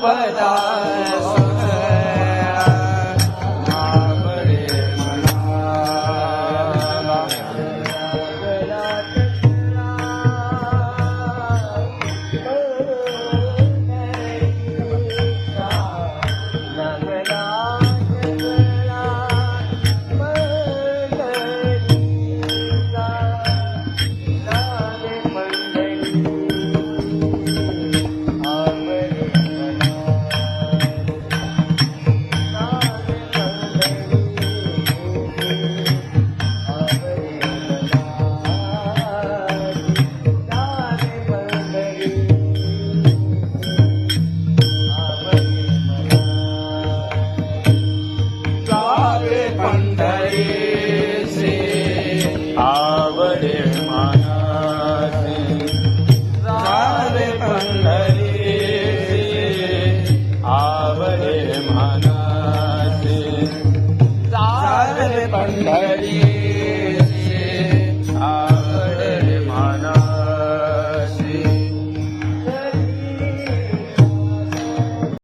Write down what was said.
ばれ。करे से आवडे मानासे रावे पंढरी से आवडे माना